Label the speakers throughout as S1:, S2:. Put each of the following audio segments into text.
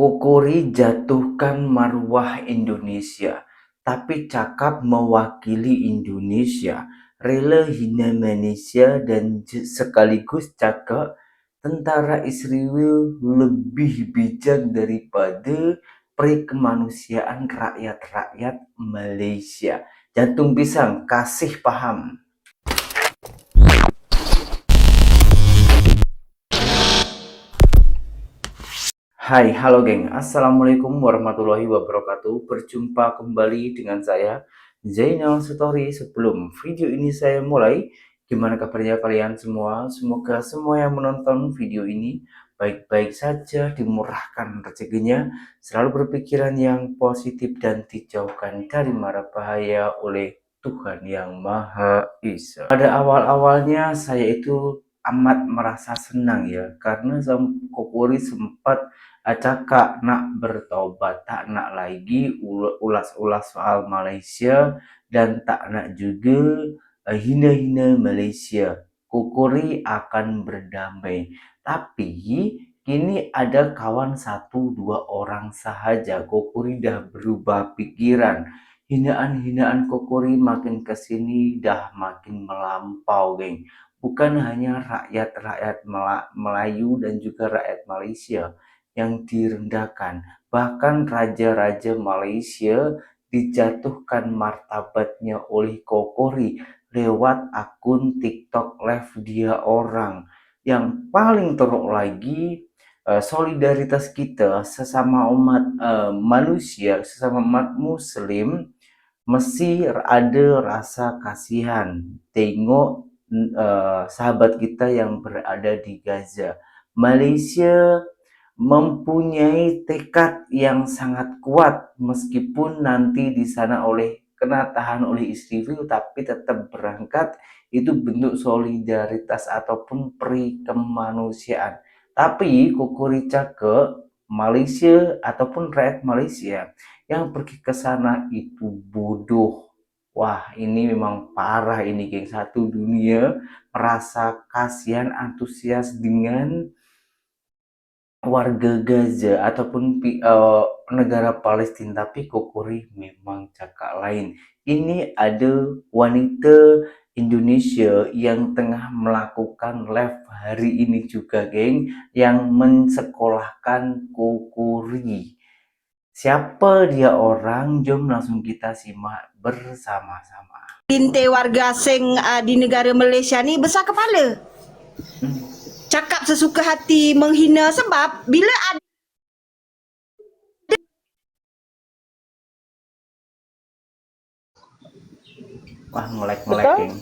S1: Kokori jatuhkan marwah Indonesia, tapi cakap mewakili Indonesia, rela hina Malaysia dan sekaligus cakap tentara Israel lebih bijak daripada perikemanusiaan rakyat-rakyat Malaysia. Jantung pisang, kasih faham. Hai, halo geng. Assalamualaikum warahmatullahi wabarakatuh. Berjumpa kembali dengan saya, Zainal Story. Sebelum video ini saya mulai, gimana kabarnya kalian semua? Semoga semua yang menonton video ini baik-baik saja, dimurahkan rezekinya, selalu berpikiran yang positif dan dijauhkan dari mara bahaya oleh Tuhan Yang Maha Esa. Pada awal-awalnya saya itu amat merasa senang ya, karena Kokori sempat Acaka nak bertobat, tak nak lagi ulas-ulas soal Malaysia dan tak nak juga eh, hina-hina Malaysia. Kokori akan berdamai. Tapi kini ada kawan satu dua orang sahaja. Kokori dah berubah pikiran. Hinaan-hinaan Kokori makin ke sini dah makin melampau, geng. Bukan hanya rakyat-rakyat Melayu dan juga rakyat Malaysia yang direndahkan. Bahkan raja-raja Malaysia dijatuhkan martabatnya oleh Kokori lewat akun TikTok live dia orang. Yang paling teruk lagi eh, solidaritas kita sesama umat uh, manusia, sesama umat muslim mesti ada rasa kasihan tengok uh, sahabat kita yang berada di Gaza. Malaysia mempunyai tekad yang sangat kuat meskipun nanti di sana oleh kena tahan oleh istri tapi tetap berangkat itu bentuk solidaritas ataupun peri kemanusiaan tapi Kukurica ke Malaysia ataupun rakyat Malaysia yang pergi ke sana itu bodoh. Wah ini memang parah ini geng. Satu dunia merasa kasihan antusias dengan warga Gaza ataupun uh, negara Palestina tapi Kokori memang cakap lain. Ini ada wanita Indonesia yang tengah melakukan live hari ini juga geng yang mensekolahkan Kokori. Siapa dia orang? Jom langsung kita simak bersama-sama.
S2: Binte warga asing uh, di negara Malaysia ni besar kepala. Hmm cakap sesuka hati menghina sebab bila ada
S1: Wah, melek-melek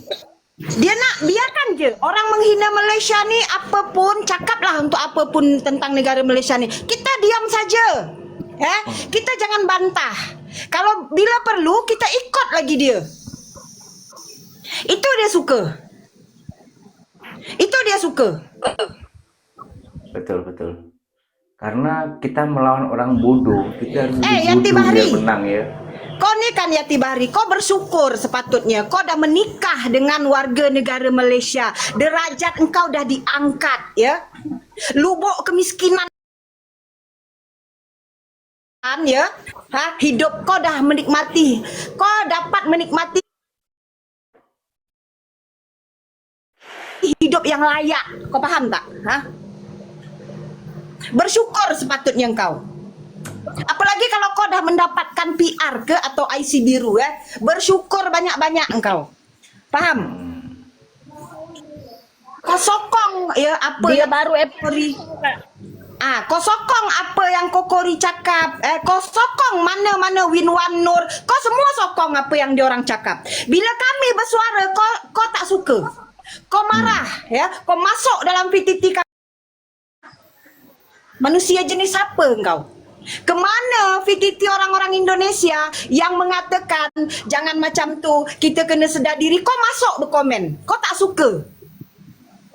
S2: Dia nak biarkan je orang menghina Malaysia ni apa pun cakaplah untuk apa pun tentang negara Malaysia ni. Kita diam saja. Eh, kita jangan bantah. Kalau bila perlu kita ikut lagi dia. Itu dia suka. Itu dia suka.
S1: Betul betul. Karena kita melawan orang bodoh, kita harus
S2: eh, Yanti Bahari.
S1: menang ya.
S2: Kau ni kan Yati Bahari, kau bersyukur sepatutnya. Kau dah menikah dengan warga negara Malaysia. Derajat engkau dah diangkat, ya. Lubuk kemiskinan ya. Ha, hidup kau dah menikmati. Kau dapat menikmati hidup yang layak. Kau paham tak? Ha? Bersyukur sepatutnya engkau. Apalagi kalau kau dah mendapatkan PR ke atau IC biru ya, bersyukur banyak-banyak engkau. Paham? Kau sokong ya apa
S3: dia baru April.
S2: Ah, kau sokong apa yang Kokori cakap. Eh, kau sokong mana-mana Winwan Nur. Kau semua sokong apa yang diorang cakap. Bila kami bersuara, kau kau tak suka. Kau marah, hmm. ya? Kau masuk dalam PTT Manusia jenis apa engkau? Ke mana VTT orang-orang Indonesia yang mengatakan jangan macam tu, kita kena sedar diri. Kau masuk berkomen. Kau tak suka.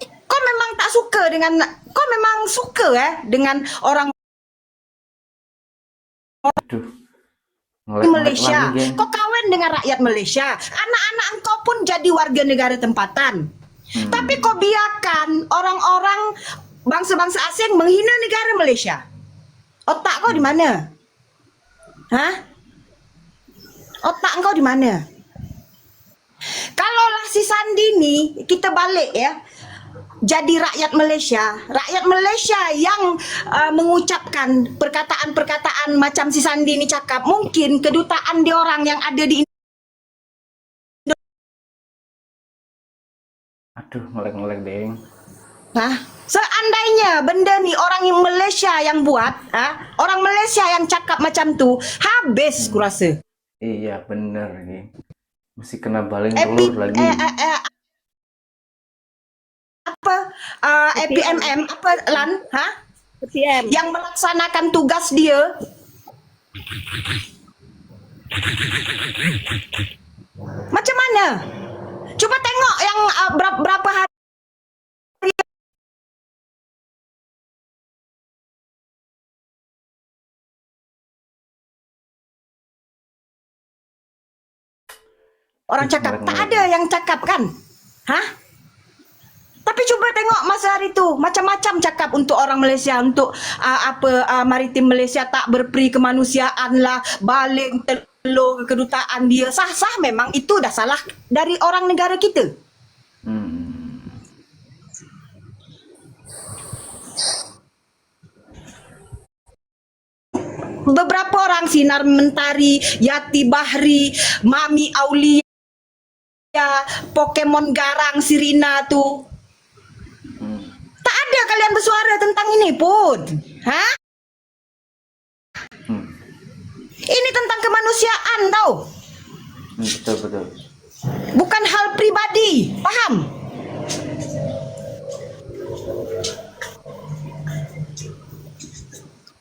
S2: Kau memang tak suka dengan, kau memang suka eh dengan orang
S1: Aduh.
S2: di Malaysia. Kau kahwin dengan rakyat Malaysia. Anak-anak engkau pun jadi warga negara tempatan. Hmm. Tapi kau biarkan orang-orang bangsa-bangsa asing menghina negara Malaysia. Otak kau di mana? Hah? Otak kau di mana? Kalaulah si Sandi ni kita balik ya. Jadi rakyat Malaysia, rakyat Malaysia yang uh, mengucapkan perkataan-perkataan macam si Sandi ni cakap, mungkin kedutaan dia orang yang ada di
S1: Aduh, ngelek-ngelek deng.
S2: Hah? Seandainya benda ni orang yang Malaysia yang buat, ha? orang Malaysia yang cakap macam tu, habis ku rasa.
S1: Iya, bener geng. Mesti kena baling
S2: Epi,
S1: telur lagi.
S2: eh, eh, eh, apa uh, EPMM apa Lan ha
S3: PM.
S2: yang melaksanakan tugas dia macam mana cuba tengok yang uh, berapa, berapa hari orang cakap tak ada yang cakap kan? Hah? Tapi cuba tengok masa hari tu. Macam-macam cakap untuk orang Malaysia untuk uh, apa uh, maritim Malaysia. Tak berperi kemanusiaan lah baling telur ke kedutaan dia sah-sah memang itu dah salah dari orang negara kita
S1: Hmm.
S2: beberapa orang sinar mentari Yati Bahri Mami Aulia Pokemon Garang Sirina tu
S1: Hmm.
S2: tak ada kalian bersuara tentang ini pun ha
S1: Hmm.
S2: Ini tentang kemanusiaan tau
S1: Hmm, Betul, betul.
S2: bukan hal pribadi faham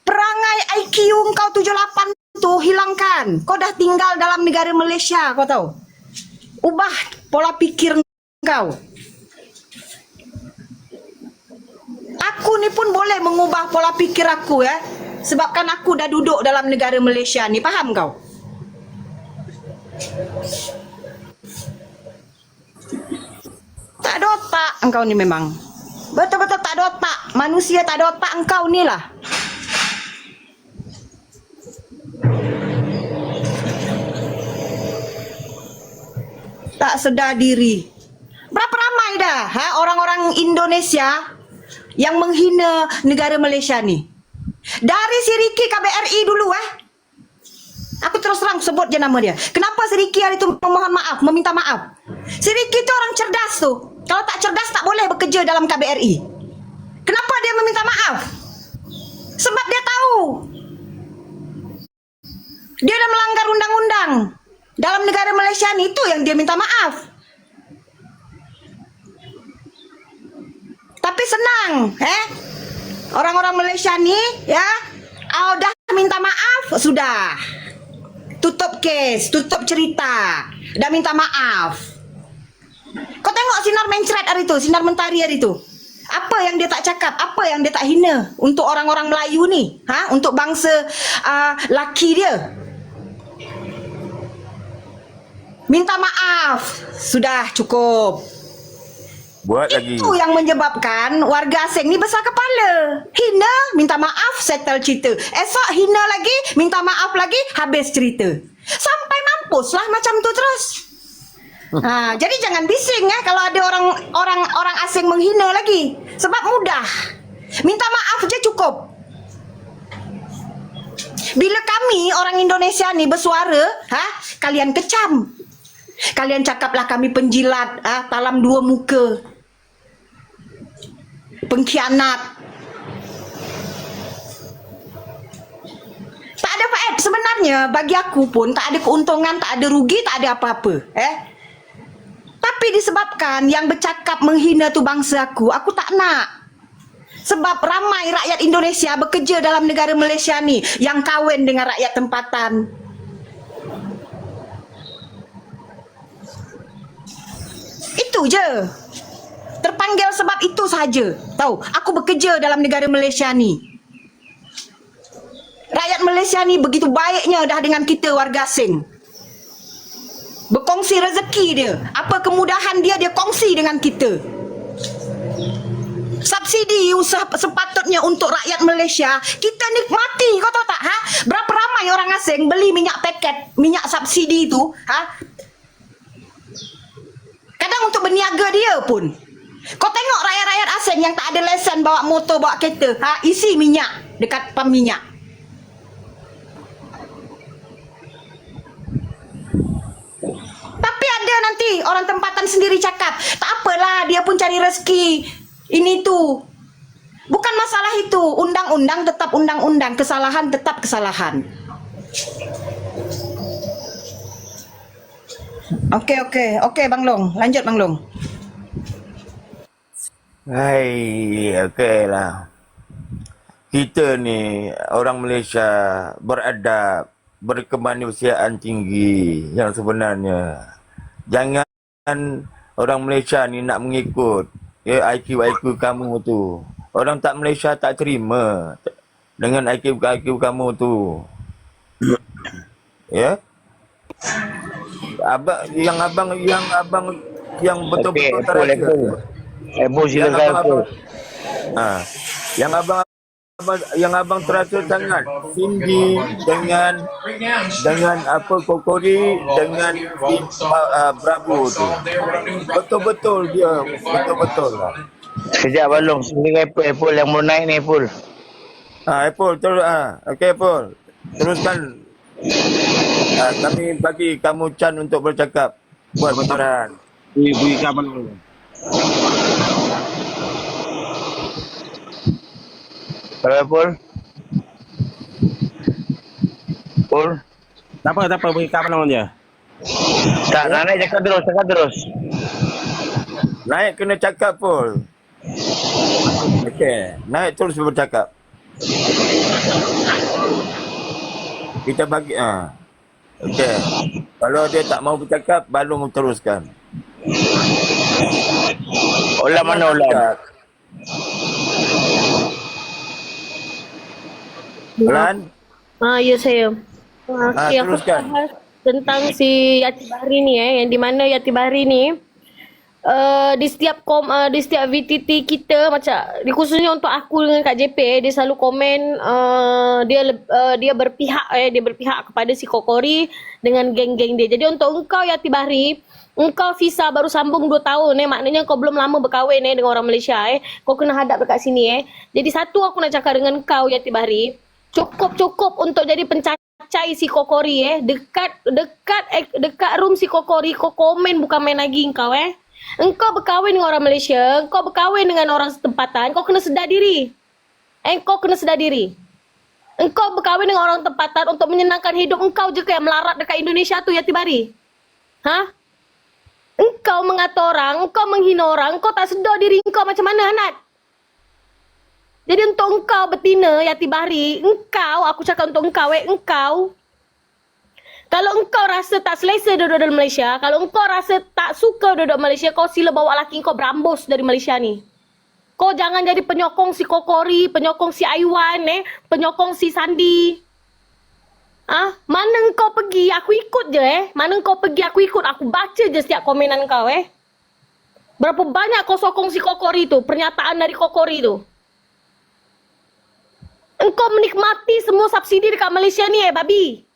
S2: perangai IQ kau 78 tu hilangkan. Kau dah tinggal dalam negara Malaysia kau tahu? Ubah pola pikir kau aku ni pun boleh mengubah pola pikir aku ya sebabkan aku dah duduk dalam negara Malaysia ni faham kau Tak ada otak engkau ni memang. Betul-betul tak ada otak. Manusia tak ada otak engkau ni lah. Tak sedar diri. Berapa ramai dah ha, orang-orang Indonesia yang menghina negara Malaysia ni? Dari si Ricky KBRI dulu eh. Aku terus terang sebut je nama dia. Kenapa si Ricky hari tu memohon maaf, meminta maaf? Si Ricky tu orang cerdas tu. Kalau tak cerdas tak boleh bekerja dalam KBRI. Kenapa dia meminta maaf? Sebab dia tahu. Dia dah melanggar undang-undang. Dalam negara Malaysia ni itu yang dia minta maaf. Tapi senang, eh? Orang-orang Malaysia ni, ya, oh, dah minta maaf, sudah. Tutup kes, tutup cerita. Dah minta maaf. Kau tengok sinar mencret hari tu, sinar mentari hari tu. Apa yang dia tak cakap, apa yang dia tak hina untuk orang-orang Melayu ni, ha? Untuk bangsa uh, laki dia. Minta maaf. Sudah cukup.
S4: Buat lagi.
S2: Itu yang menyebabkan warga asing ni besar kepala. Hina, minta maaf, settle cerita. Esok hina lagi, minta maaf lagi, habis cerita. Sampai mampus lah macam tu terus. Ha, jadi jangan bising ya kalau ada orang orang orang asing menghina lagi. Sebab mudah. Minta maaf je cukup. Bila kami orang Indonesia ni bersuara, ha, kalian kecam. Kalian cakaplah kami penjilat, ha, talam dua muka. Pengkhianat. Tak ada faed sebenarnya bagi aku pun tak ada keuntungan, tak ada rugi, tak ada apa-apa, eh. Tapi disebabkan yang bercakap menghina tu bangsa aku, aku tak nak. Sebab ramai rakyat Indonesia bekerja dalam negara Malaysia ni yang kahwin dengan rakyat tempatan. Itu je. Terpanggil sebab itu saja. Tahu, aku bekerja dalam negara Malaysia ni. Rakyat Malaysia ni begitu baiknya dah dengan kita warga asing. Berkongsi rezeki dia. Apa kemudahan dia, dia kongsi dengan kita. subsidi usaha sepatutnya untuk rakyat Malaysia kita nikmati kau tahu tak ha berapa ramai orang asing beli minyak paket minyak subsidi itu ha kadang untuk berniaga dia pun kau tengok rakyat-rakyat asing yang tak ada lesen bawa motor bawa kereta ha isi minyak dekat pam minyak Tapi ada nanti orang tempatan sendiri cakap, tak apalah dia pun cari rezeki. Ini tu. Bukan masalah itu. Undang-undang tetap undang-undang, kesalahan tetap kesalahan. Okey okey. Okey Bang Long, lanjut Bang Long.
S4: Hai, okey lah. Kita ni orang Malaysia beradab, berkemanusiaan tinggi yang sebenarnya. Jangan orang Malaysia ni nak mengikut ya IQ-IQ kamu tu. Orang tak Malaysia tak terima dengan IQ-IQ kamu tu. ya? Abang yang abang yang abang yang betul-betul
S3: Apple,
S4: terasa.
S3: Apple. Apple
S4: Yang
S3: silakan
S4: abang, abang, ha, yang abang, yang abang terasa sangat Cindy dengan dengan apa Kokori dengan uh, Bravo tu. Betul-betul dia betul-betul lah.
S3: Sekejap Balong, silakan Apple, Apple yang mau naik ni Apple.
S4: ha, Apple terus ha, okey Apple teruskan. Ha, kami bagi kamu can untuk bercakap. Buat perturan
S3: Beri, beri
S5: Tak apa, tak apa. Beri kapan nama dia.
S3: Tak, naik cakap terus, cakap terus.
S4: naik kena cakap Paul okey naik terus bercakap kita bagi ah ha. okey kalau dia tak mau bercakap balung teruskan
S3: Mana ulam?
S4: Lan
S6: Ah, ya saya. Ah,
S4: Ah,
S6: okay,
S4: teruskan.
S6: tentang si Yati Bahri ni eh, yang di mana Yati Bahri ni uh, di setiap kom uh, di setiap VTT kita macam di khususnya untuk aku dengan Kak JP eh, dia selalu komen uh, dia uh, dia berpihak eh dia berpihak kepada si Kokori dengan geng-geng dia. Jadi untuk engkau Yati Bahri Engkau visa baru sambung 2 tahun eh maknanya kau belum lama berkahwin eh dengan orang Malaysia eh kau kena hadap dekat sini eh jadi satu aku nak cakap dengan kau Yati Bahri cukup-cukup untuk jadi pencacai si Kokori eh. Dekat dekat eh, dekat room si Kokori kau komen bukan main lagi engkau eh. Engkau berkahwin dengan orang Malaysia, engkau berkahwin dengan orang setempatan, kau kena sedar diri. Eh, kau kena sedar diri. Engkau berkahwin dengan orang tempatan untuk menyenangkan hidup engkau je ke yang melarat dekat Indonesia tu Yati Bari? Ha? Engkau mengata orang, engkau menghina orang, engkau tak sedar diri engkau macam mana Hanat? Jadi untuk engkau betina Yati Bahri, engkau, aku cakap untuk engkau eh, engkau. Kalau engkau rasa tak selesa duduk dalam Malaysia, kalau engkau rasa tak suka duduk Malaysia, kau sila bawa laki kau berambus dari Malaysia ni. Kau jangan jadi penyokong si Kokori, penyokong si Aiwan eh, penyokong si Sandi. Ah, mana engkau pergi, aku ikut je eh. Mana engkau pergi, aku ikut. Aku baca je setiap komenan kau eh. Berapa banyak kau sokong si Kokori tu, pernyataan dari Kokori tu. Engkau menikmati semua subsidi dekat Malaysia ni eh babi.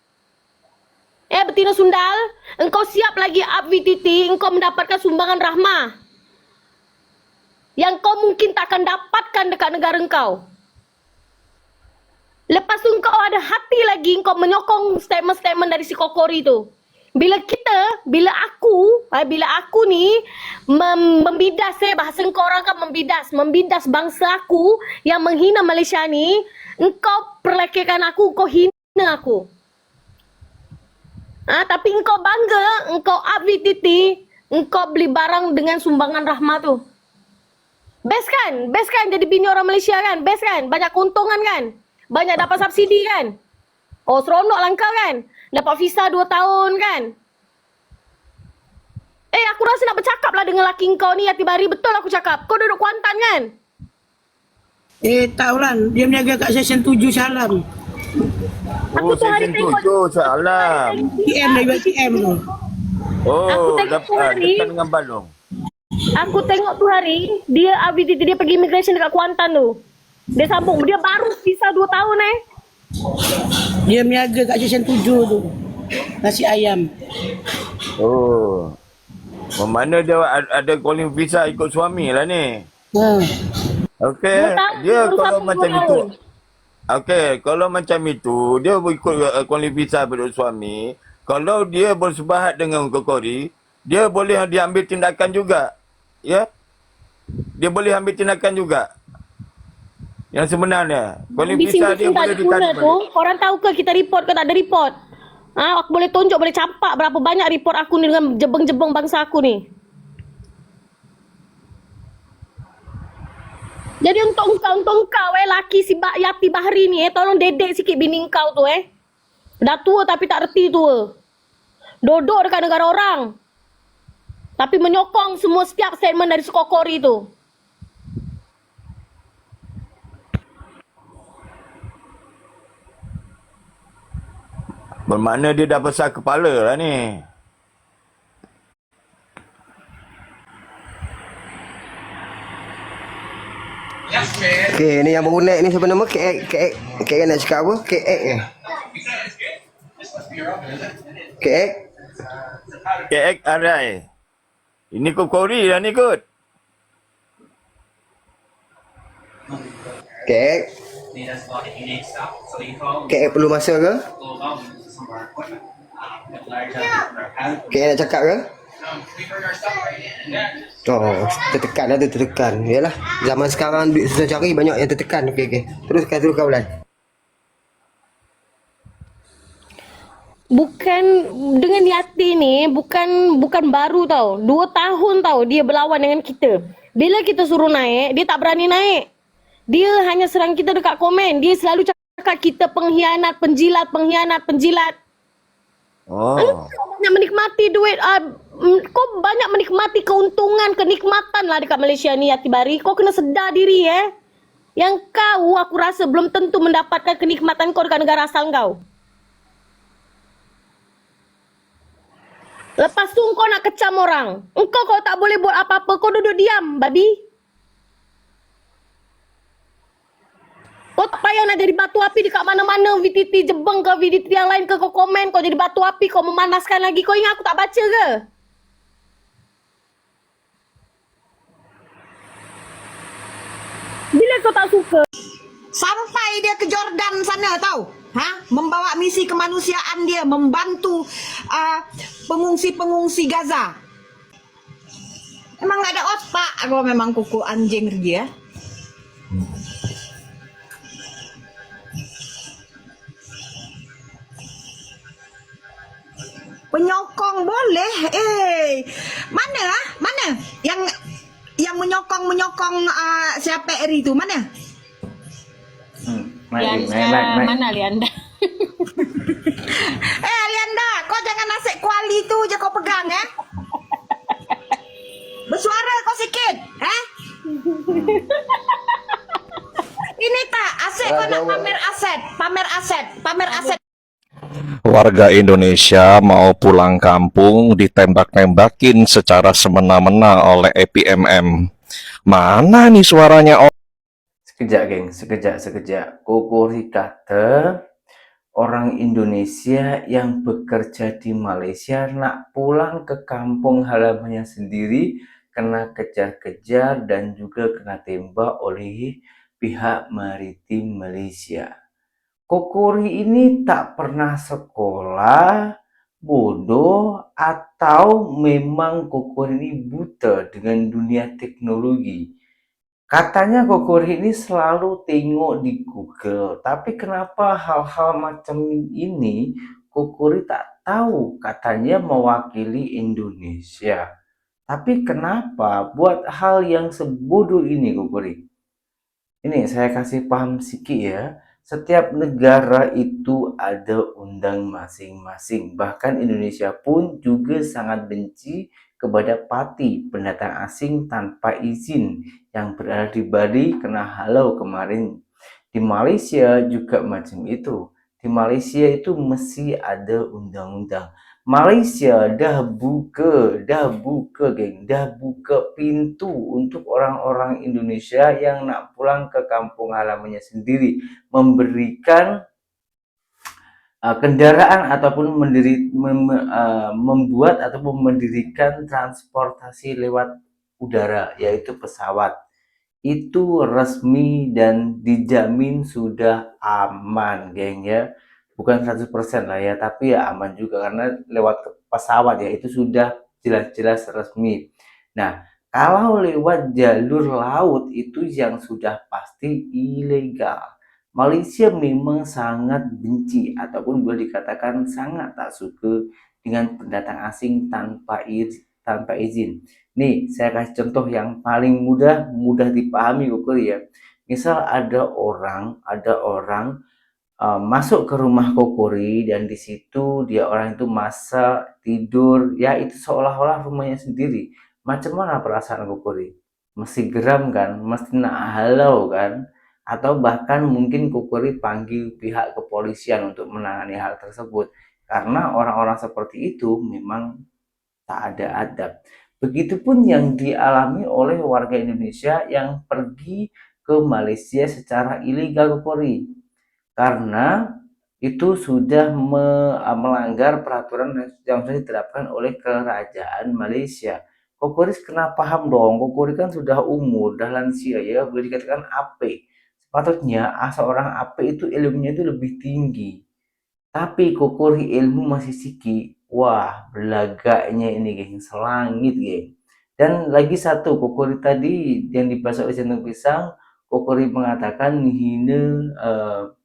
S6: Eh betina sundal, engkau siap lagi up VTT, engkau mendapatkan sumbangan rahmah. Yang kau mungkin tak akan dapatkan dekat negara engkau. Lepas tu engkau ada hati lagi engkau menyokong statement-statement dari si Kokori tu. Bila kita, bila aku, eh, bila aku ni mem- membidas eh, bahasa engkau orang kan membidas, membidas bangsa aku yang menghina Malaysia ni, engkau perlekehkan aku, engkau hina aku. Ah, tapi engkau bangga, engkau up VTT, engkau beli barang dengan sumbangan rahmah tu. Best kan? Best kan jadi bini orang Malaysia kan? Best kan? Banyak keuntungan kan? Banyak dapat subsidi kan? Oh, seronok lah kau kan? Dapat visa 2 tahun kan? Eh, aku rasa nak bercakap lah dengan laki kau ni, Yati Bari. Betul aku cakap. Kau duduk Kuantan kan?
S7: Eh tak Ulan, dia berniaga kat session 7 Salam.
S4: oh
S6: tu hari
S4: season
S6: tengok-
S4: tujuh salam
S7: TM dari TM tu.
S6: Aku
S4: oh
S6: tengok
S4: dapat
S6: hari-
S4: dekat dengan balung
S6: Aku tengok tu hari dia ABTT dia pergi immigration dekat Kuantan tu. Dia sambung dia baru visa 2 tahun eh.
S7: Dia berniaga kat section 7 tu. Nasi ayam.
S4: Oh. Mana dia ad- ada calling visa ikut suami lah ni.
S7: Ha.
S4: Okey,
S6: Dua tahun,
S4: dia kalau macam
S6: dua
S4: itu. Okey, kalau macam itu, dia ikut uh, calling visa pada suami. Kalau dia bersebahat dengan kokori, dia boleh diambil tindakan juga. Ya? Dia boleh ambil tindakan juga. Yang sebenarnya, calling visa dia boleh ditarik
S6: tu. Korang tahu ke kita report ke tak ada report? Ha, aku boleh tunjuk, boleh campak berapa banyak report aku ni dengan jebeng-jebeng bangsa aku ni. Jadi untuk engkau, untuk engkau eh, laki si ba Yati Bahri ni eh, tolong dedek sikit bini engkau tu eh. Dah tua tapi tak reti tua. Duduk dekat negara orang. Tapi menyokong semua setiap statement dari Sukokori tu.
S4: Bermakna dia dah besar kepala lah ni.
S8: Okey, ni yang baru naik ni siapa nama? KX, KX, KX nak cakap apa? KX eh? KX?
S4: KX Arai. Ini kokori lah ni kot.
S8: KX? KX perlu masa ke? KX nak cakap ke? Oh, tertekan ada tertekan. Yalah, zaman sekarang duit susah cari banyak yang tertekan. Okey okey. Teruskan terus kawalan.
S6: Bukan dengan Yati ni bukan bukan baru tau. Dua tahun tau dia berlawan dengan kita. Bila kita suruh naik, dia tak berani naik. Dia hanya serang kita dekat komen. Dia selalu cakap kita pengkhianat, penjilat, pengkhianat, penjilat.
S4: Oh.
S6: Banyak menikmati duit uh, Kau banyak menikmati keuntungan Kenikmatan lah dekat Malaysia ni Yati Bari Kau kena sedar diri eh. Yang kau aku rasa belum tentu mendapatkan kenikmatan kau dekat negara asal kau. Lepas tu kau nak kecam orang. Engkau kau tak boleh buat apa-apa Kau duduk diam babi Kau payah nak jadi batu api dekat mana-mana VTT jebeng ke VTT yang lain ke kau komen kau jadi batu api kau memanaskan lagi kau ingat aku tak baca ke? Bila kau tak suka
S2: Sampai dia ke Jordan sana tahu. Ha? Membawa misi kemanusiaan dia membantu uh, pengungsi-pengungsi Gaza. Memang gak ada otak kau memang kuku anjing dia. Yang menyokong-menyokong uh, siapa Eri tu mana?
S1: Hmm, naik, naik, naik, naik.
S6: mana Lianda?
S2: Eh Alianda, kau jangan nasib kuali tu je kau pegang eh. Bersuara kau sikit, eh? Ini tak aset kau nak pamer aset, pamer aset, pamer aset.
S9: warga Indonesia mau pulang kampung ditembak-tembakin secara semena-mena oleh EPMM. Mana nih suaranya
S1: Sekejap, geng. Sekejap, sekejap. Kokori kata orang Indonesia yang bekerja di Malaysia nak pulang ke kampung halamannya sendiri kena kejar-kejar dan juga kena tembak oleh pihak maritim Malaysia. Kokori ini tak pernah sekolah, bodoh, atau memang Kokori ini buta dengan dunia teknologi. Katanya Kokori ini selalu tengok di Google, tapi kenapa hal-hal macam ini Kokori tak tahu? Katanya mewakili Indonesia. Tapi kenapa buat hal yang sebodoh ini Kokori? Ini saya kasih paham sedikit ya. Setiap negara itu ada undang masing-masing. Bahkan Indonesia pun juga sangat benci kepada parti pendatang asing tanpa izin yang berada di Bali kena halau kemarin. Di Malaysia juga macam itu. Di Malaysia itu mesti ada undang-undang. Malaysia dah buka, dah buka geng, dah buka pintu untuk orang-orang Indonesia yang nak pulang ke kampung halamannya sendiri, memberikan uh, kendaraan ataupun mendiri, mem, uh, membuat ataupun mendirikan transportasi lewat udara, yaitu pesawat. Itu resmi dan dijamin sudah aman, geng ya bukan 100% lah ya, tapi ya aman juga karena lewat pesawat ya itu sudah jelas-jelas resmi. Nah, kalau lewat jalur laut itu yang sudah pasti ilegal. Malaysia memang sangat benci ataupun boleh dikatakan sangat tak suka dengan pendatang asing tanpa izin, tanpa izin. Nih, saya kasih contoh yang paling mudah mudah dipahami Google ya. Misal ada orang, ada orang uh, masuk ke rumah Kokori dan di situ dia orang itu masak, tidur, ya itu seolah-olah rumahnya sendiri. Macam mana perasaan Kokori? Mesti geram kan, mesti nak halau kan, atau bahkan mungkin Kokori panggil pihak kepolisian untuk menangani hal tersebut. Karena orang-orang seperti itu memang tak ada adab. Begitupun yang dialami oleh warga Indonesia yang pergi ke Malaysia secara ilegal Kokori karena itu sudah me, melanggar peraturan yang sudah diterapkan oleh kerajaan Malaysia. Kokoris kena paham dong, Kokori kan sudah umur, sudah lansia ya, boleh dikatakan AP. Sepatutnya seorang AP itu ilmunya itu lebih tinggi. Tapi Kokori ilmu masih siki. Wah, belagaknya ini geng, selangit geng. Dan lagi satu, Kokori tadi yang dibahas oleh Jantung Pisang, Kokori mengatakan menghina uh,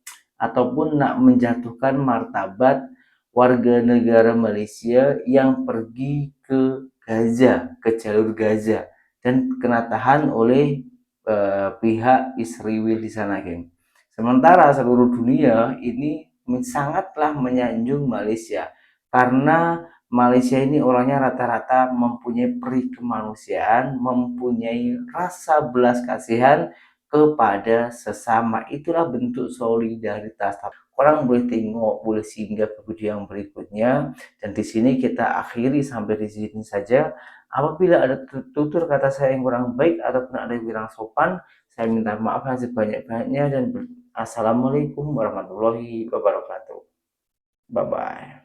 S1: ataupun nak menjatuhkan martabat warga negara Malaysia yang pergi ke Gaza, ke jalur Gaza dan kena tahan oleh uh, pihak Israel di sana, geng. Sementara seluruh dunia ini sangatlah menyanjung Malaysia karena Malaysia ini orangnya rata-rata mempunyai peri kemanusiaan, mempunyai rasa belas kasihan kepada sesama. Itulah bentuk solidaritas. Orang boleh tengok, boleh singgah ke video yang berikutnya. Dan di sini kita akhiri sampai di sini saja. Apabila ada tutur kata saya yang kurang baik ataupun ada yang kurang sopan, saya minta maaf yang sebanyak-banyaknya dan assalamualaikum warahmatullahi wabarakatuh. Bye bye.